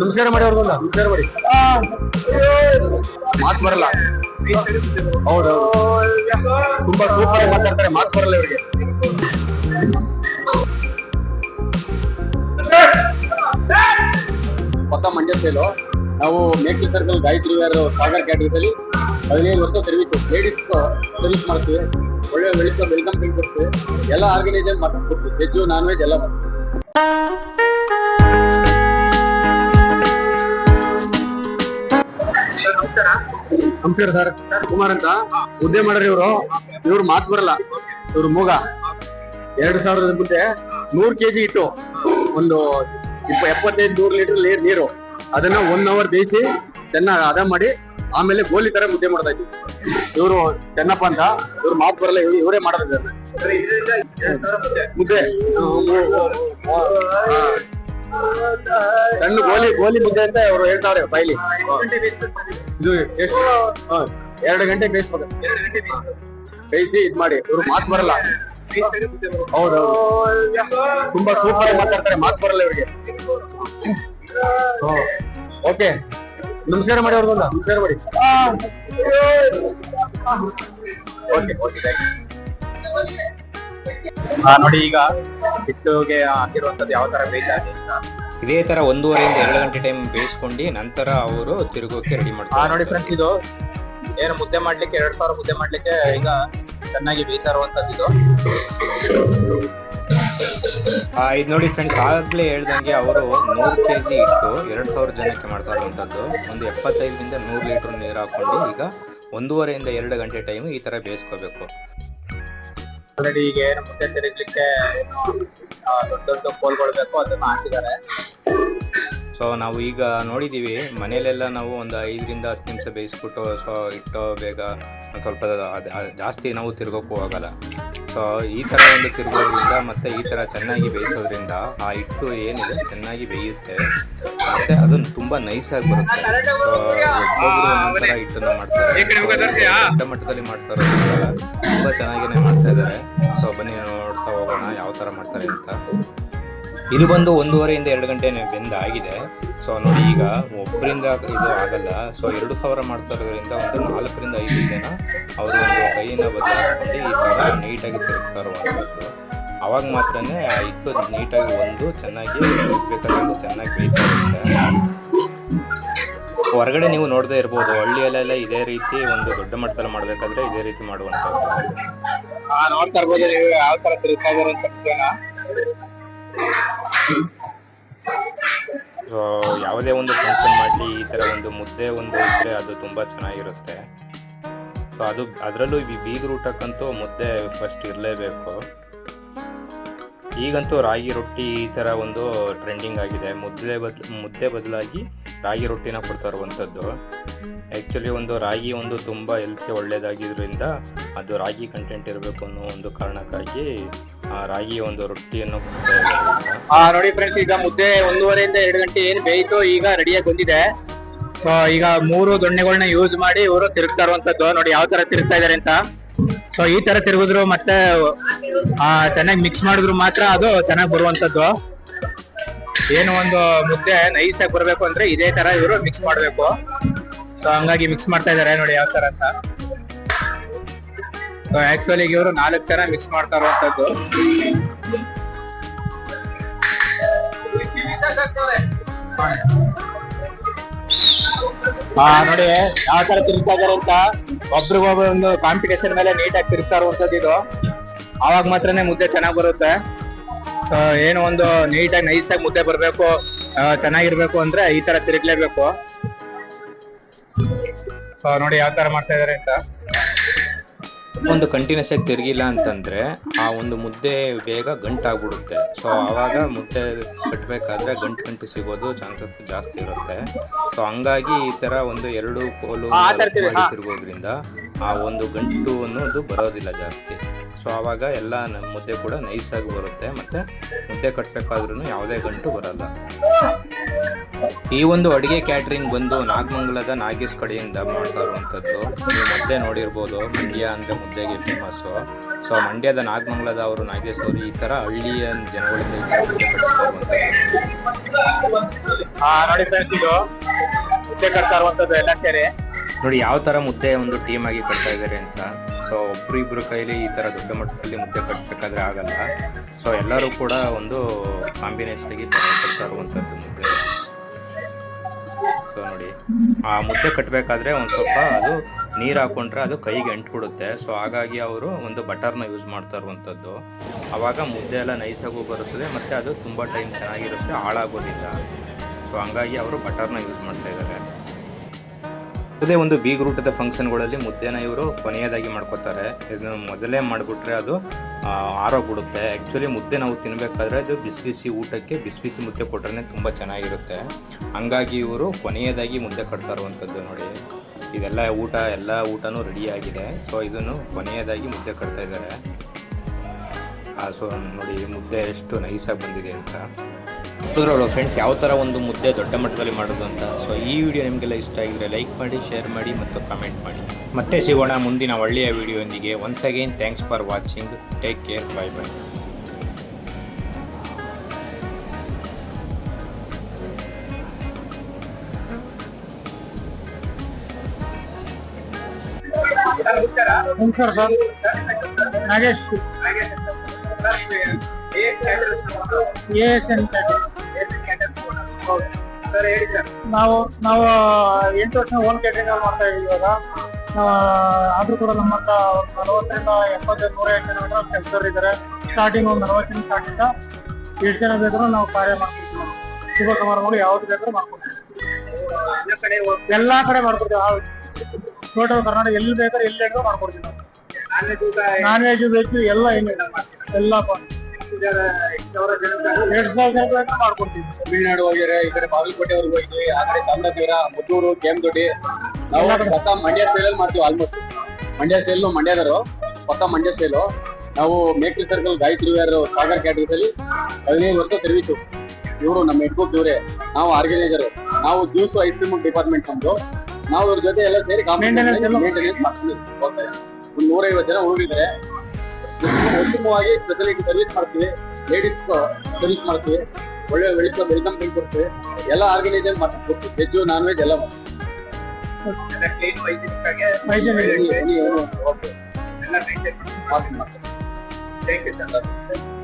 ನಮಸ್ಕಾರ ಮಾಡಿ ಅವ್ರಿಗೊಂದು. ನಮಸ್ಕಾರ ಮಾಡಿ. ಮಾತು ಬರಲ್ಲ. ಹೌದು ತುಂಬಾ ಸೂಪರ್ ಆಗಿ ಮಾತಾಡ್ತಾರೆ ಮಾತು ಬರಲ್ಲ ಇವರಿಗೆ. ಹೊಸ ಮಂಡ್ಯ ಸೇಲು ನಾವು ಮೇಕಲ್ ಸರ್ಕಲ್ ಗಾಯತ್ರಿ ವೇರ್ ಸಾಗರ್ ಕ್ಯಾಟ್ರೀಸ್ ಅಲ್ಲಿ ಹದಿನೈದು ವರ್ಷ ಸರ್ವಿಸ್ ಲೇಡೀಸ್ ಸರ್ವಿಸ್ ಮಾಡ್ತೀವಿ. ಒಳ್ಳೆ ವೆಲ್ಕಮ್ ವೆಲ್ಕಮ್ ಕೊಡ್ತೀವಿ ಎಲ್ಲ ಆರ್ಗನೈಸರ್ ಮಾತಾಡ್ಕೊಡ್ತೀವಿ. ವೆಜ್ ನಾನ್ ವೆಜ್ ಎಲ್ಲ ಮಾಡ್ತೀವಿ. ನಮಸ್ಕಾರ ಸರ್. ಕುಮಾರ್ ಅಂತ. ಮುದ್ದೆ ಮಾಡ್ರಿ ಇವರು. ಇವ್ರು ಮಾತು ಬರಲ್ಲ. ಇವ್ರ ಮೂಗ. ಎರಡು ಸಾವಿರದ ಮುಂದೆ ನೂರ್ ಕೆಜಿ ಇಟ್ಟು ಒಂದು ಇಪ್ಪ ಎಪ್ಪತ್ತೈದು ನೂರು ಲೀಟರ್ ನೀರ್ ನೀರು. ಅದನ್ನ ಒನ್ ಅವರ್ ಬೇಯಿಸಿ ಚೆನ್ನಾಗಿ ಅದ ಮಾಡಿ ಆಮೇಲೆ ಗೋಲಿ ತರ ಮುದ್ದೆ ಮಾಡ್ತಾ ಇದ್ವಿ. ಇವರು ಚೆನ್ನಪ್ಪ ಅಂತ. ಇವ್ರು ಮಾತು ಬರಲ್ಲ. ಇವ್ರು ಮಾಡೋದು. ಮುದ್ದೆ. ಸಣ್ಣ ಗೋಲಿ ಗೋಲಿ ಮುದ್ದೆ ಅಂತ ಅವ್ರು ಹೇಳ್ತಾವ್ರೆ ಬೈಲಿ ಇದು ಎಷ್ಟು? ಎರಡು ಗಂಟೆ ಬೇಯಿಸ್ಬೇಕು ಬೇಯಿಸಿ ಇದ್ ಮಾಡಿ. ಇವ್ರು ಮಾತು ಬರಲ್ಲ. ಹೌದೌದು. ತುಂಬಾ ಸೂಪರ್ ಆಗಿ ಮಾತಾಡ್ತಾರೆ ಮಾತು ಬರಲ್ಲ ಇವ್ರಿಗೆ. ಓಕೆ. ನಮಸ್ಕಾರ ಮಾಡಿ ಅವ್ರಿಗೊಂದು. ನಮಸ್ಕಾರ ಮಾಡಿ. ಓಕೆ ಓಕೆ ನೋಡಿ ಈಗ ಹಿಟ್ಟುಗೆ ಹಾಕಿರುವಂತದ್ದು ಯಾವ ತರ ಬೇಕಾಗಿ ಇದೇ ತರ ಒಂದೂವರೆಯಿಂದ ಎರಡು ಗಂಟೆ ಟೈಮ್ ಬೇಯಿಸ್ಕೊಂಡು ನಂತರ ಅವರು ತಿರುಗೋಕೆ ರೆಡಿ ಹಾ ಮಾಡ್ತಾರೆ ನೋಡಿ ಫ್ರೆಂಡ್ಸ್ ಇದು ಏನು ಮುದ್ದೆ ಮಾಡ್ಲಿಕ್ಕೆ ಎರಡ್ ಸಾವಿರ ಮುದ್ದೆ ಮಾಡ್ಲಿಕ್ಕೆ ಈಗ ಚೆನ್ನಾಗಿ ಬೇಯ್ತಾ ಇರುವಂತದ್ದು ಇದು. ಆ, ಇದು ನೋಡಿ ಫ್ರೆಂಡ್ಸ್ ಆಗ್ಲೇ ಹೇಳ್ದಂಗೆ ಅವರು ನೂರು ಕೆ ಜಿ ಇಟ್ಟು ಎರಡು ಸಾವಿರ ಜನಕ್ಕೆ ಮಾಡ್ತಾ ಇರುವಂಥದ್ದು ಒಂದು ಎಪ್ಪತ್ತೈದರಿಂದ ನೂರು ಲೀಟರ್ ನೀರು ಹಾಕೊಂಡು ಈಗ ಒಂದೂವರೆಯಿಂದ ಎರಡು ಗಂಟೆ ಟೈಮ್ ಈ ತರ ಬೇಯಿಸ್ಕೋಬೇಕು. ಆಲ್ರೆಡಿ ಈಗ ಏನು ಮುಂದೆ ತಿರುಗ್ಲಿಕ್ಕೆ ದೊಡ್ಡ ದೊಡ್ಡ ಕೋಲ್ಗಳು ಬೇಕು ಅದನ್ನ ಹಾಕಿದ್ದಾರೆ. ಸೊ ನಾವು ಈಗ ನೋಡಿದ್ದೀವಿ ಮನೆಯಲ್ಲೆಲ್ಲ ನಾವು ಒಂದು ಐದರಿಂದ ಹತ್ತು ನಿಮಿಷ ಬೇಯಿಸ್ಬಿಟ್ಟು ಸೊ ಇಟ್ಟೋ ಬೇಗ ಸ್ವಲ್ಪ ಜಾಸ್ತಿ ನಾವು ತಿರ್ಗೋಕ್ಕೂ ಹೋಗಲ್ಲ ಸೊ ಈ ಥರ ಒಂದು ತಿರುಗೋದ್ರಿಂದ ಮತ್ತು ಈ ಥರ ಚೆನ್ನಾಗಿ ಬೇಯಿಸೋದ್ರಿಂದ ಆ ಹಿಟ್ಟು ಏನಿದೆ ಚೆನ್ನಾಗಿ ಬೇಯುತ್ತೆ. ಮತ್ತು ಅದು ತುಂಬ ನೈಸಾಗಿ ಬರುತ್ತೆ. ಒಬ್ಬೊಬ್ಬರು ಒಬ್ಬೊಬ್ರು ಒಂದೊಂದ್ ಥರ ಹಿಟ್ಟನ್ನು ಮಾಡ್ತಾರೆ. ದೊಡ್ಡ ಮಟ್ಟದಲ್ಲಿ ಮಾಡ್ತಾರೆ. ತುಂಬ ಚೆನ್ನಾಗಿನೇ ಮಾಡ್ತಾ ಇದ್ದಾರೆ ಸೊ ಬನ್ನಿ ನೋಡ್ತಾ ಹೋಗೋಣ ಯಾವ ಥರ ಮಾಡ್ತಾರೆ ಅಂತ. ಇದು ಬಂದು ಒಂದೂವರೆಯಿಂದ ಎರಡು ಗಂಟೆ ಬೆಂದ ಆಗಿದೆ ಸೊ ನೋಡಿ ಈಗ ಒಬ್ಬರಿಂದ ಇದು ಆಗಲ್ಲ. ಸೊ ಎರಡು ಸಾವಿರ ಮಾಡ್ತಾ ಇರೋದ್ರಿಂದ ಒಂದು ನಾಲ್ಕರಿಂದ ಐದು ಜನ ಅವರು ಒಂದು ಕೈಯಿಂದ ಬದಲಾಯಿಸ್ಕೊಂಡು ಈ ಥರ ನೀಟಾಗಿ ತಿರುಗ್ತಾ ಇರುವಂಥದ್ದು. ಅವಾಗ ಮಾತ್ರನೇ ಆ ಹಿಟ್ಟು ನೀಟಾಗಿ ಒಂದು ಚೆನ್ನಾಗಿ ಬೇಕಾದ್ರೆ ಚೆನ್ನಾಗಿ ಬೇಯ್ತಾ ಹೊರಗಡೆ ನೀವು ನೋಡದೇ ಇರ್ಬೋದು, ಹಳ್ಳಿಯಲ್ಲೆಲ್ಲ ಇದೇ ರೀತಿ ಒಂದು ದೊಡ್ಡ ಮಟ್ಟದಲ್ಲಿ ಮಾಡಬೇಕಾದ್ರೆ ಇದೇ ರೀತಿ ಮಾಡುವಂಥದ್ದು. ನೋಡ್ತಾ ಇರ್ಬೋದು ನೀವು ಯಾವ ತರ ತಿರುಗ್ತಾ ಇದಾರೆ ಅಂತ. ಸೊ ಯಾವುದೇ ಒಂದು ಫಂಕ್ಷನ್ ಮಾಡಲಿ, ಈ ಥರ ಒಂದು ಮುದ್ದೆ ಒಂದು ಇದ್ದರೆ ಅದು ತುಂಬ ಚೆನ್ನಾಗಿರುತ್ತೆ. ಸೊ ಅದು, ಅದರಲ್ಲೂ ಈ ಬೀಗ ಊಟಕ್ಕಂತೂ ಮುದ್ದೆ ಫಸ್ಟ್ ಇರಲೇಬೇಕು. ಈಗಂತೂ ರಾಗಿ ರೊಟ್ಟಿ ಈ ಥರ ಒಂದು ಟ್ರೆಂಡಿಂಗ್ ಆಗಿದೆ. ಮುದ್ದೆ ಬದ್, ಮುದ್ದೆ ಬದಲಾಗಿ ರಾಗಿ ರೊಟ್ಟಿನ ಕೊಡ್ತಾ ಇರುವಂಥದ್ದು. ಆ್ಯಕ್ಚುಲಿ ಒಂದು ರಾಗಿ ಒಂದು ತುಂಬ ಹೆಲ್ತ್ಗೆ ಒಳ್ಳೆಯದಾಗಿದ್ದರಿಂದ ಅದು ರಾಗಿ ಕಂಟೆಂಟ್ ಇರಬೇಕು ಅನ್ನೋ ಒಂದು ಕಾರಣಕ್ಕಾಗಿ ಆ ರಾಗಿ ಒಂದು ರೊಟ್ಟಿಯನ್ನು ಆ, ನೋಡಿ ಫ್ರೆಂಡ್ಸ್ ಈಗ ಮುದ್ದೆ ಒಂದೂವರೆಯಿಂದ ಎರಡು ಗಂಟೆ ಏನು ಬೇಯಿತು ಈಗ ರೆಡಿಯಾಗಿ ಬಂದಿದೆ. ಸೊ ಈಗ ಮೂರು ದೊಣ್ಣೆಗಳನ್ನ ಯೂಸ್ ಮಾಡಿ ಇವರು ತಿರುಗ್ತಾ ಇರುವಂತದ್ದು ನೋಡಿ ಯಾವ ತರ ತಿರುಗ್ತಾ ಇದಾರೆ ಅಂತ. ಸೊ ಈ ತರ ತಿರುಗಿದ್ರು ಮತ್ತೆ ಚೆನ್ನಾಗಿ ಮಿಕ್ಸ್ ಮಾಡಿದ್ರು ಮಾತ್ರ ಅದು ಚೆನ್ನಾಗಿ ಬರುವಂತದ್ದು ಏನು ಒಂದು ಮುದ್ದೆ ನೈಸ್ ಆಗಿ ಬರಬೇಕು ಅಂದ್ರೆ ಇದೇ ತರ ಇವರು ಮಿಕ್ಸ್ ಮಾಡ್ಬೇಕು. ಸೊ ಹಂಗಾಗಿ ಮಿಕ್ಸ್ ಮಾಡ್ತಾ ಇದಾರೆ ನೋಡಿ ಯಾವ ತರ ಅಂತ. ಸೊ ಆಕ್ಚುಲಿ ಇವರು ನಾಲ್ಕು ತರ ಮಿಕ್ಸ್ ಮಾಡ್ತಾ ಇರುವಂತದ್ದು ಹಾ ನೋಡಿ ಯಾವ ತರ ತಿರುಗ್ತಾ ಇದಾರೆ ಅಂತ. ಒಬ್ರಿಗೊಬ್ಬ ಒಂದು ಕಾಂಪಿಟೇಷನ್ ಮೇಲೆ ನೀಟಾಗಿ ತಿರುಗ್ತಾ ಇರುವಂತದ್ದು ಇದು. ಅವಾಗ ಮಾತ್ರನೇ ಮುದ್ದೆ ಚೆನ್ನಾಗಿ ಬರುತ್ತೆ. ಏನು ಒಂದು ನೀಟಾಗಿ ನೈಸ್ ಆಗಿ ಮುದ್ದೆ ಬರ್ಬೇಕು ಚೆನ್ನಾಗಿರ್ಬೇಕು ಅಂದ್ರೆ ಈ ತರ ತಿರುಗ್ಲೇಬೇಕು. ನೋಡಿ ಯಾವ ತರ ಮಾಡ್ತಾ ಇದಾರೆ ಅಂತ. ಒಂದು ಕಂಟಿನ್ಯೂಸ್ ಆಗಿ ತಿರುಗಿಲ್ಲ ಅಂತಂದ್ರೆ ಆ ಒಂದು ಮುದ್ದೆ ಬೇಗ ಗಂಟಾಗ್ಬಿಡುತ್ತೆ. ಸೊ ಆವಾಗ ಮುದ್ದೆ ಕಟ್ಟಬೇಕಾದ್ರೆ ಗಂಟು ಗಂಟು ಸಿಗೋದು ಚಾನ್ಸಸ್ ಜಾಸ್ತಿ ಇರುತ್ತೆ. ಸೊ ಹಂಗಾಗಿ ಈ ತರ ಒಂದು ಎರಡು ಕೋಲು. ತಿರುಗೋದ್ರಿಂದ ಆ ಒಂದು ಗಂಟು ಅನ್ನೋದು ಬರೋದಿಲ್ಲ ಜಾಸ್ತಿ. ಸೊ ಆವಾಗ ಎಲ್ಲ ಮುದ್ದೆ ಕೂಡ ನೈಸ್ ಆಗಿ ಬರುತ್ತೆ. ಮತ್ತೆ ಮುದ್ದೆ ಕಟ್ಟಬೇಕಾದ್ರೂ ಯಾವುದೇ ಗಂಟು ಬರಲ್ಲ. ಈ ಒಂದು ಅಡುಗೆ ಕ್ಯಾಟ್ರಿಂಗ್ ಬಂದು ನಾಗಮಂಗಲದ ನಾಗೇಶ್ ಕಡೆಯಿಂದ ಮಾಡ್ತಾ ಇರುವಂಥದ್ದು ನೀವು ಮೊದಲೇ ನೋಡಿರ್ಬೋದು ಮಂಡ್ಯ ಅಂದರೆ ಮುದ್ದೆಗೆ ಫೇಮಸ್ಸು ಸೊ ಮಂಡ್ಯದ ನಾಗಮಂಗಲದ ಅವರು ನಾಗೇಶ್ ಅವರು ಈ ಥರ ಹಳ್ಳಿಯ ಜನಗಳಿಂದ ನೋಡಿ ಫ್ರೆಂಡ್ಸ್ ಇದು ಮುದ್ದೆ ಕಟ್ತಾ ಇರುವಂತದ್ದು ಎಲ್ಲ ಸೇರಿ. ನೋಡಿ ಯಾವ ಥರ ಮುದ್ದೆ ಒಂದು ಟೀಮ್ ಆಗಿ ಕಟ್ತಾ ಇದ್ದಾರೆ ಅಂತ. ಸೊ ಒಬ್ರು ಇಬ್ಬರು ಕೈಲಿ ಈ ಥರ ದೊಡ್ಡ ಮಟ್ಟದಲ್ಲಿ ಮುದ್ದೆ ಕಟ್ಟಬೇಕಾದ್ರೆ ಆಗಲ್ಲ. ಸೊ ಎಲ್ಲರೂ ಕೂಡ ಒಂದು ಕಾಂಬಿನೇಷನ್ ಆಗಿ ಕಟ್ತಾ ಇರುವಂಥದ್ದು ಮುದ್ದೆ. ನೋಡಿ. ಆ ಮುದ್ದೆ ಕಟ್ಟಬೇಕಾದ್ರೆ ಒಂದು ಸ್ವಲ್ಪ ಅದು ನೀರು ಹಾಕೊಂಡ್ರೆ ಅದು ಕೈಗೆ ಎಂಟ್ಬಿಡುತ್ತೆ. ಸೊ ಹಾಗಾಗಿ ಅವರು ಒಂದು ಬಟರ್ನ ಯೂಸ್ ಮಾಡ್ತಾ ಇರುವಂಥದ್ದು ಆವಾಗ ಮುದ್ದೆ ಎಲ್ಲ ನೈಸಾಗೂ ಬರುತ್ತದೆ, ಮತ್ತು ಅದು ತುಂಬ ಟೈಮ್ ಚೆನ್ನಾಗಿರುತ್ತೆ, ಹಾಳಾಗೋದಿಲ್ಲ. ಸೊ ಹಂಗಾಗಿ ಅವರು ಬಟರ್ನ ಯೂಸ್ ಮಾಡ್ತಾ ಇದ್ದಾರೆ. ಅದೇ ಒಂದು ಬೀಗ್ರೂಟದ ಫಂಕ್ಷನ್ಗಳಲ್ಲಿ ಮುದ್ದೆನ ಇವರು ಕೊನೆಯದಾಗಿ ಮಾಡ್ಕೋತಾರೆ. ಇದನ್ನು ಮೊದಲೇ ಮಾಡಿಬಿಟ್ರೆ ಅದು ಆರೋಗ್ಬಿಡುತ್ತೆ. ಆ್ಯಕ್ಚುಲಿ ಮುದ್ದೆ ನಾವು ತಿನ್ನಬೇಕಾದ್ರೆ ಅದು ಬಿಸಿ ಬಿಸಿ ಊಟಕ್ಕೆ ಬಿಸಿ ಬಿಸಿ ಮುದ್ದೆ ಕೊಟ್ರೆ ತುಂಬ ಚೆನ್ನಾಗಿರುತ್ತೆ. ಹಂಗಾಗಿ ಇವರು ಕೊನೆಯದಾಗಿ ಮುದ್ದೆ ಕಟ್ತಾ ಇರುವಂಥದ್ದು ನೋಡಿ. ಇದೆಲ್ಲ ಊಟ, ಎಲ್ಲ ಊಟನೂ ರೆಡಿಯಾಗಿದೆ ಸೊ ಇದನ್ನು ಕೊನೆಯದಾಗಿ ಮುದ್ದೆ ಕಟ್ತಾ ಇದ್ದಾರೆ. ಸೊ ನೋಡಿ, ಮುದ್ದೆ ಎಷ್ಟು ನೈಸಾಗಿ ಬಂದಿದೆ ಅಂತ. ನೋಡಿದ್ರಲ್ಲ ಫ್ರೆಂಡ್ಸ್ ಯಾವ ಥರ ಒಂದು ಮುದ್ದೆ ದೊಡ್ಡ ಮಟ್ಟದಲ್ಲಿ ಮಾಡೋದು ಅಂತ? ಸೊ ಈ ವಿಡಿಯೋ ನಿಮಗೆಲ್ಲ ಇಷ್ಟ ಆಗಿದ್ರೆ ಲೈಕ್ ಮಾಡಿ ಶೇರ್ ಮಾಡಿ ಮತ್ತು ಕಮೆಂಟ್ ಮಾಡಿ. ಮತ್ತೆ ಸಿಗೋಣ ಮುಂದಿನ ಒಳ್ಳೆಯ ವಿಡಿಯೋಂದಿಗೆ once again thanks for watching take care bye bye ನಮಸ್ಕಾರ. ಸರ್ ನಾವು ನಾವು ಎಂಟು ವರ್ಷ ಓನ್ ಕ್ಯಾಟ್ರಿಂಗ್ ಮಾಡ್ತಾ ಇದೀವಿ ಇವಾಗ. ಆದ್ರೂ ಕೂಡ ನಮ್ಮ ನಲವತ್ತರಿಂದ ಎಪ್ಪತ್ತೈದು ನೂರ ಎಂಟು ಜನ ಕೆಲಸದವ್ರು ಇದ್ದಾರೆ. ಸ್ಟಾರ್ಟಿಂಗ್ ಒಂದು ನಲವತ್ತು ಜನ ಸ್ಟಾರ್ಟ್ ಇಂದ ಎಷ್ಟು ಜನ ಬೇಕಾದ್ರೂ ನಾವು ಕಾರ್ಯ ಮಾಡ್ಕೊಡ್ತೀವಿ. ಶುಭ ಸಮಾರಂಭಗಳು ಯಾವ್ದು ಬೇಕಾದ್ರೂ ಮಾಡ್ಕೊಡ್ತೀವಿ. ಎಲ್ಲಾ ಕಡೆ ಮಾಡ್ಕೊಡ್ತೀವಿ. ಟೋಟಲ್ ಕರ್ನಾಟಕ ಎಲ್ಲಿ ಬೇಕಾದ್ರೆ ಎಲ್ಲಿ ಹೇಳಿದ್ರು ಮಾಡ್ಕೊಡ್ತೀವಿ ನಾವು. ನಾನ್ ವೆಜ್ ವೆಜ್ ಎಲ್ಲ ಏನಿಲ್ಲ ಎಲ್ಲ ಎರಡು ಮಾಡ್ಕೊಡ್ತೀವಿ. ತಮಿಳ್ನಾಡು ಹೋಗಿದ್ರೆ ಈ ಕಡೆ ಬಾಗಲಕೋಟೆವರೆಗೂ ಹೋಗಿದ್ವಿ ಆ ಕಡೆ ಚಾಮರಾಜನಗರ ಮುತ್ತೂರು ಕೇಮದೊಡ್ಡಿ. ನಾವು ಹೊಸ ಮಂಡ್ಯ ಸ್ಟೈಲಲ್ಲಿ ಮಾಡ್ತೀವಿ ಆಲ್ಮೋಸ್ಟ್ ಮಂಡ್ಯ ಸ್ಟೈಲ್ ಮಂಡ್ಯದರು ಹೊಸ ಮಂಡ್ಯ ಸ್ಟೈಲು ನಾವು ಮೇಕಲ್ ಸರ್ಕಲ್ ಗಾಯತ್ರಿ ವೇರ್ ಸಾಗರ್ ಕ್ಯಾಟರೀಸ್ ಅಲ್ಲಿ ಹದಿನೈದು ವರ್ಷ ಸರ್ವಿಸು ಇವರು ನಮ್ಮ ಹೆಡ್ ಕುಕ್ ಇವರೇ. ನಾವು ಆರ್ಗನೈಸರ್ ನಾವು ಜ್ಯೂಸ್ ಐಸ್ ಕ್ರೀಮ್ ಡಿಪಾರ್ಟ್ಮೆಂಟ್ ನಮ್ದು. ನಾವು ಇವ್ರ ಜೊತೆ ಎಲ್ಲ ಸೇರಿ ಮೇಂಟೆನೆನ್ಸ್ ಮಾಡ್ತೀವಿ. ಒಂದು ನೂರೈವತ್ತು ಜನ ಹುಡುಗಿದ್ದಾರೆ ಉತ್ತಮವಾಗಿ ಫೆಸಿಲಿಟಿ ಸರ್ವಿಸ್ ಮಾಡ್ತೀವಿ. ಲೇಡೀಸ್ ಸರ್ವಿಸ್ ಮಾಡ್ತೀವಿ. ಒಳ್ಳೆ ವೆಳಿತ ವೆಲ್ಕಮ್ ಕೊಡ್ತೀವಿ. ಎಲ್ಲ ಆರ್ಗನೈಸೇಷನ್ ಮಾಡ್ತೀವಿ ವೆಜ್ ನಾನ್ ವೆಜ್ ಎಲ್ಲ ಮಾಡ್ತೀವಿ. ಓಕೆ. ಎಲ್ಲ ಮಾಡ್ತೀವಿ. Thank you.